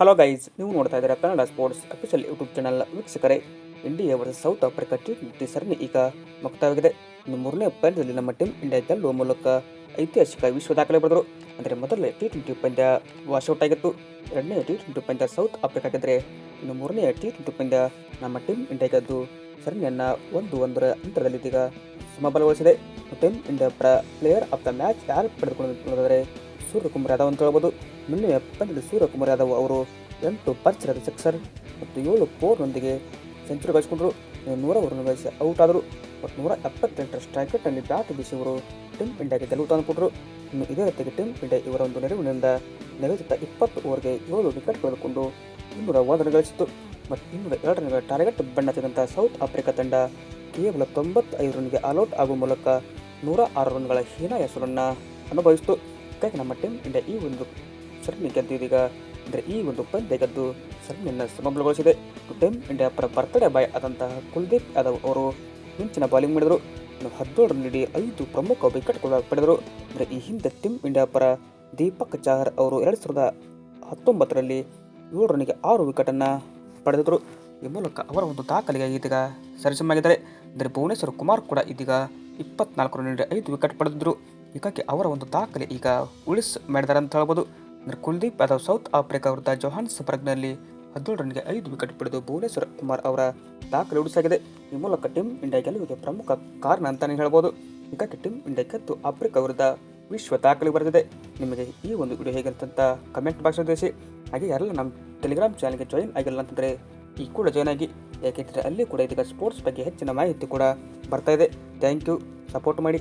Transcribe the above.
Hello guys ನೀವು ನೋಡ್ತಾ ಇದ್ದೀರಾ Kannada sports official YouTube channel ವೀಕ್ಷಕರೇ India versus South Africa T twenty ಸರಣಿ ಈಗ ಮುಕ್ತವಾಗಿದೆ ಇನ್ನು ಮೂರನೇ ಪಂದ್ಯದಲ್ಲಿ ನಮ್ಮ ಟೀಮ್ ಇಂಡಿಯಾ ಗೆಲ್ಲುವ ಮೂಲಕ ಐತಿಹಾಸಿಕ ವಿಶ್ವ ದಾಖಲೆ ಪಡೆದರು. ಅಂದರೆ ಮೊದಲನೇ ಟಿ ಟ್ವೆಂಟಿ ಪಂದ್ಯ ವಾಶೌಟ್ ಆಗಿತ್ತು. ಎರಡನೇ ಟಿ ಟ್ವೆಂಟಿ ಪಂದ್ಯ ಸೌತ್ ಆಫ್ರಿಕಾ ಗೆದ್ದರೆ ಇನ್ನು ಮೂರನೇ ಟಿ ಟ್ವೆಂಟಿ ಪಂದ್ಯ ನಮ್ಮ ಟೀಮ್ ಇಂಡಿಯಾ ಗೆದ್ದು ಸರಣಿಯನ್ನು ಒಂದು ಒಂದರ ಅಂತರದಲ್ಲಿ ಇದೀಗ ಸಮಬಲಗೊಳಿಸಿದೆ. ಟೀಮ್ ಇಂಡಿಯಾ ಪ್ರ ಪ್ಲೇಯರ್ ಆಫ್ ದ ಮ್ಯಾಚ್ ಯಾರು ಪಡೆದುಕೊಳ್ಳೋದಾದರೆ ಸೂರ್ಯಕುಮಾರ್ ಯಾದವ್ ಅಂತ ಹೇಳ್ಬೋದು. ನಿನ್ನೆ ಪಂದ್ಯದ ಸೂರ್ಯಕುಮಾರ್ ಯಾದವ್ ಅವರು ಎಂಟು ಪರ್ಚರದ ಸಿಕ್ಸರ್ ಮತ್ತು ಏಳು ಫೋರ್ನೊಂದಿಗೆ ಸೆಂಚುರಿ ಗಳಿಸಿಕೊಂಡರು. ನೂರ ಓವರ್ನ ಗಳಿಸಿ ಔಟ್ ಆದರು. ಮತ್ತು ನೂರ ಎಪ್ಪತ್ತೆಂಟರ ಸ್ಟ್ರೈಕ್ ರೇಟ್ನಲ್ಲಿ ಬ್ಯಾಟ್ ಬೀಸಿ ಅವರು ಟೀಮ್ ಇಂಡಿಯಾಗೆ ಗೆಲುವು ತಂದುಕೊಟ್ಟರು ಇನ್ನು ಇದೇ ರೀತಿಗೆ ಟೀಮ್ ಇಂಡಿಯಾ ಇವರ ಒಂದು ನೆರವಿನಿಂದ ನಿಗದಿತ ಇಪ್ಪತ್ತು ಓವರ್ಗೆ ಏಳು ವಿಕೆಟ್ ಕಳೆದುಕೊಂಡು ಇನ್ನೂರ ಒಂದು ರನ್ ಗಳಿಸಿತು ಮತ್ತು ಇನ್ನೂರ ಎರಡು ರನ್ಗಳ ಟಾರ್ಗೆಟ್ ತೆಗೆದಂತಹ ಸೌತ್ ಆಫ್ರಿಕಾ ತಂಡ ಕೇವಲ ತೊಂಬತ್ತೈದು ರನ್ಗೆ ಆಲ್ಔಟ್ ಆಗುವ ಮೂಲಕ ನೂರ ಆರು ರನ್ಗಳ ಹೀನಾಯ ಹೆಸರನ್ನು ಅನುಭವಿಸಿತು. ಹಾಗಾಗಿ ನಮ್ಮ ಟೀಮ್ ಇಂಡಿಯಾ ಈ ಒಂದು ಸರಣಿ ಗೆದ್ದು ಇದೀಗ ಅಂದರೆ ಈ ಒಂದು ಪಂದ್ಯ ಗೆದ್ದು ಸರಣಿಯನ್ನು ಸಮಬಲಗೊಳಿಸಿದೆ. ಟೀಮ್ ಇಂಡಿಯಾ ಪರ ಬರ್ತಡೇ ಬಾಯ್ ಆದಂತಹ ಕುಲ್ದೀಪ್ ಯಾದವ್ ಅವರು ಮುಂಚಿನ ಬಾಲಿಂಗ್ ಮಾಡಿದರು. ಹದಿನೇಳು ರನ್ ನೀಡಿ ಐದು ಪ್ರಮುಖ ವಿಕೆಟ್ ಕೂಡ ಪಡೆದರು. ಅಂದರೆ ಈ ಹಿಂದೆ ಟೀಮ್ ಇಂಡಿಯಾ ಪರ ದೀಪಕ್ ಚಾಹರ್ ಅವರು ಎರಡು ಸಾವಿರದ ಹತ್ತೊಂಬತ್ತರಲ್ಲಿ ಏಳು ರನ್ನಿಗೆ ಆರು ವಿಕೆಟನ್ನು ಪಡೆದಿದ್ದರು ಈ ಮೂಲಕ ಅವರ ಒಂದು ದಾಖಲೆಗೆ ಇದೀಗ ಸರಿಸಮಾಗಿದ್ದಾರೆ. ಅಂದರೆ ಭುವನೇಶ್ವರ್ ಕುಮಾರ್ ಕೂಡ ಇದೀಗ ಇಪ್ಪತ್ನಾಲ್ಕು ರನ್ ನೀಡಿ ಐದು ವಿಕೆಟ್ ಪಡೆದಿದ್ದರು ಹೀಗಾಗಿ ಅವರ ಒಂದು ದಾಖಲೆ ಈಗ ಉಳಿಸ್ ಮಾಡಿದ್ದಾರೆ ಅಂತ ಹೇಳ್ಬೋದು. ಅಂದರೆ ಕುಲ್ದೀಪ್ ಯಾದವ್ ಸೌತ್ ಆಫ್ರಿಕಾ ವಿರುದ್ಧ ಜೋಹಾನ್ ಸಬರ್ಗ್ನಲ್ಲಿ ಹದಿನೇಳು ರನ್ಗೆ ಐದು ವಿಕೆಟ್ ಪಡೆದು ಭುವನೇಶ್ವರ್ ಕುಮಾರ್ ಅವರ ದಾಖಲೆ ಉಡಿಸಾಗಿದೆ. ಈ ಮೂಲಕ ಟೀಮ್ ಇಂಡಿಯಾ ಗೆಲುವಿಗೆ ಪ್ರಮುಖ ಕಾರಣ ಅಂತಲೇ ಹೇಳ್ಬೋದು. ಹೀಗಾಗಿ ಟೀಮ್ ಇಂಡಿಯಾ ಗೆದ್ದು ಆಫ್ರಿಕಾ ವಿರುದ್ಧ ವಿಶ್ವ ದಾಖಲೆ ಬರೆದಿದೆ. ನಿಮಗೆ ಈ ಒಂದು ವಿಡಿಯೋ ಹೇಗೆ ಅಂತ ಕಮೆಂಟ್ ಬಾಕ್ಸ್ ತಿಳಿಸಿ. ಹಾಗೆ ಯಾರೆಲ್ಲ ನಮ್ಮ ಟೆಲಿಗ್ರಾಮ್ ಚಾನಲ್ಗೆ ಜಾಯಿನ್ ಆಗಿಲ್ಲ ಅಂತಂದರೆ ಈ ಕೂಡ ಜಾಯ್ನ್ ಆಗಿ. ಯಾಕೆಂದರೆ ಅಲ್ಲಿ ಕೂಡ ಇದೀಗ ಸ್ಪೋರ್ಟ್ಸ್ ಬಗ್ಗೆ ಹೆಚ್ಚಿನ ಮಾಹಿತಿ ಕೂಡ ಬರ್ತಾ ಇದೆ. Thank you. ಸಪೋರ್ಟ್ ಮಾಡಿ.